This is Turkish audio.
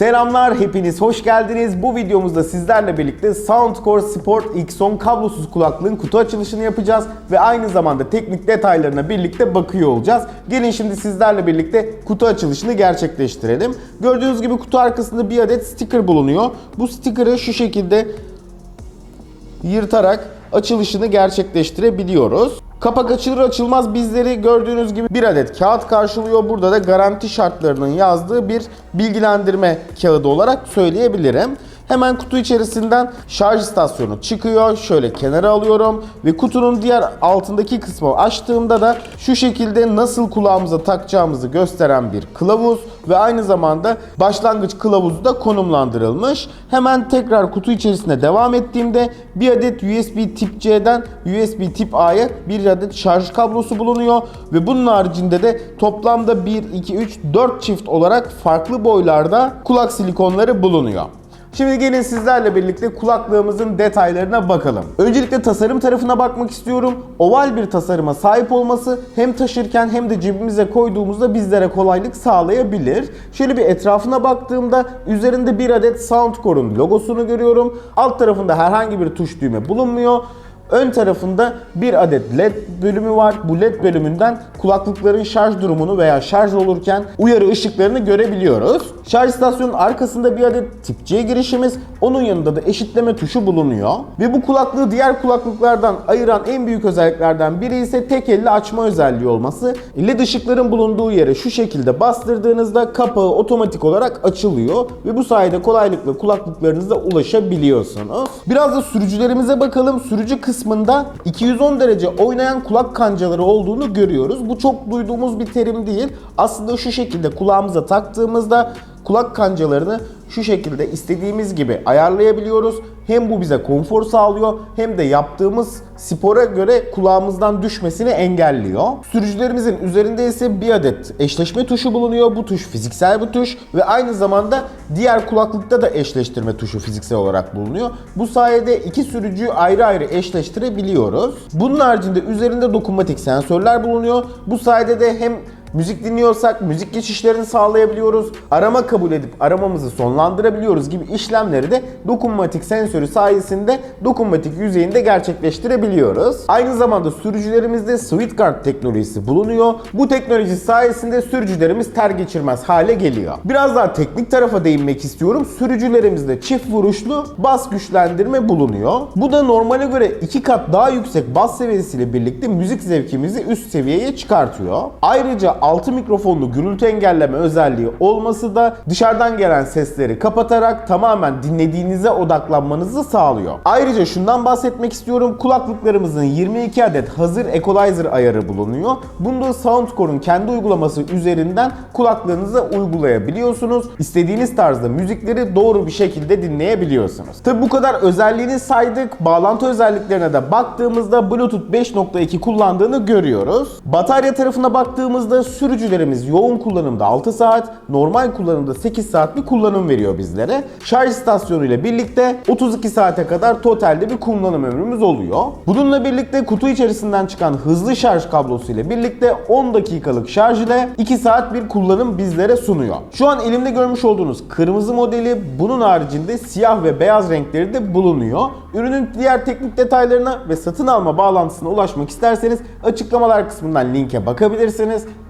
Selamlar hepiniz hoş geldiniz. Bu videomuzda sizlerle birlikte Soundcore Sport X10 kablosuz kulaklığın kutu açılışını yapacağız ve aynı zamanda teknik detaylarına birlikte bakıyor olacağız. Gelin şimdi sizlerle birlikte kutu açılışını gerçekleştirelim. Gördüğünüz gibi kutu arkasında bir adet sticker bulunuyor. Bu sticker'ı şu şekilde yırtarak açılışını gerçekleştirebiliyoruz. Kapak açılır açılmaz bizleri gördüğünüz gibi bir adet kağıt karşılıyor. Burada da garanti şartlarının yazdığı bir bilgilendirme kağıdı olarak söyleyebilirim. Hemen kutu içerisinden şarj istasyonu çıkıyor. Şöyle kenara alıyorum ve kutunun diğer altındaki kısmı açtığımda da şu şekilde nasıl kulağımıza takacağımızı gösteren bir kılavuz ve aynı zamanda başlangıç kılavuzu da konumlandırılmış. Hemen tekrar kutu içerisine devam ettiğimde bir adet USB tip C'den USB tip A'ya bir adet şarj kablosu bulunuyor ve bunun haricinde de toplamda 1, 2, 3, 4 çift olarak farklı boylarda kulak silikonları bulunuyor. Şimdi gelin sizlerle birlikte kulaklığımızın detaylarına bakalım. Öncelikle tasarım tarafına bakmak istiyorum. Oval bir tasarıma sahip olması hem taşırken hem de cebimize koyduğumuzda bizlere kolaylık sağlayabilir. Şöyle bir etrafına baktığımda üzerinde bir adet Soundcore'un logosunu görüyorum. Alt tarafında herhangi bir tuş düğme bulunmuyor. Ön tarafında bir adet LED bölümü var. Bu LED bölümünden kulaklıkların şarj durumunu veya şarj olurken uyarı ışıklarını görebiliyoruz. Şarj istasyonunun arkasında bir adet tip C girişimiz, onun yanında da eşitleme tuşu bulunuyor. Ve bu kulaklığı diğer kulaklıklardan ayıran en büyük özelliklerden biri ise tek elle açma özelliği olması. LED ışıkların bulunduğu yere şu şekilde bastırdığınızda kapağı otomatik olarak açılıyor ve bu sayede kolaylıkla kulaklıklarınıza ulaşabiliyorsunuz. Biraz da sürücülerimize bakalım. Sürücü kısmında 210 derece oynayan kulak kancaları olduğunu görüyoruz. Bu çok duyduğumuz bir terim değil. Aslında şu şekilde kulağımıza taktığımızda kulak kancalarını şu şekilde istediğimiz gibi ayarlayabiliyoruz. Hem bu bize konfor sağlıyor hem de yaptığımız spora göre kulağımızdan düşmesini engelliyor. Sürücülerimizin üzerinde ise bir adet eşleşme tuşu bulunuyor. Bu tuş fiziksel bir tuş ve aynı zamanda diğer kulaklıkta da eşleştirme tuşu fiziksel olarak bulunuyor. Bu sayede iki sürücüyü ayrı ayrı eşleştirebiliyoruz. Bunun haricinde üzerinde dokunmatik sensörler bulunuyor. Bu sayede de hem Müzik dinliyorsak müzik geçişlerini sağlayabiliyoruz. Arama kabul edip aramamızı sonlandırabiliyoruz gibi işlemleri de dokunmatik sensörü sayesinde dokunmatik yüzeyinde gerçekleştirebiliyoruz. Aynı zamanda sürücülerimizde SweetGuard teknolojisi bulunuyor. Bu teknoloji sayesinde sürücülerimiz ter geçirmez hale geliyor. Biraz daha teknik tarafa değinmek istiyorum. Sürücülerimizde çift vuruşlu bas güçlendirme bulunuyor. Bu da normale göre iki kat daha yüksek bas seviyesiyle birlikte müzik zevkimizi üst seviyeye çıkartıyor. Ayrıca altı mikrofonlu gürültü engelleme özelliği olması da dışarıdan gelen sesleri kapatarak tamamen dinlediğinize odaklanmanızı sağlıyor. Ayrıca şundan bahsetmek istiyorum. Kulaklıklarımızın 22 adet hazır equalizer ayarı bulunuyor. Bunu da Soundcore'un kendi uygulaması üzerinden kulaklarınıza uygulayabiliyorsunuz. İstediğiniz tarzda müzikleri doğru bir şekilde dinleyebiliyorsunuz. Tabi bu kadar özelliğini saydık. Bağlantı özelliklerine de baktığımızda Bluetooth 5.2 kullandığını görüyoruz. Batarya tarafına baktığımızda sürücülerimiz yoğun kullanımda 6 saat, normal kullanımda 8 saat bir kullanım veriyor bizlere. Şarj istasyonu ile birlikte 32 saate kadar totalde bir kullanım ömrümüz oluyor. Bununla birlikte kutu içerisinden çıkan hızlı şarj kablosu ile birlikte 10 dakikalık şarj ile 2 saat bir kullanım bizlere sunuyor. Şu an elimde görmüş olduğunuz kırmızı modeli bunun haricinde siyah ve beyaz renkleri de bulunuyor. Ürünün diğer teknik detaylarına ve satın alma bağlantısına ulaşmak isterseniz açıklamalar kısmından linke bakabilirsiniz.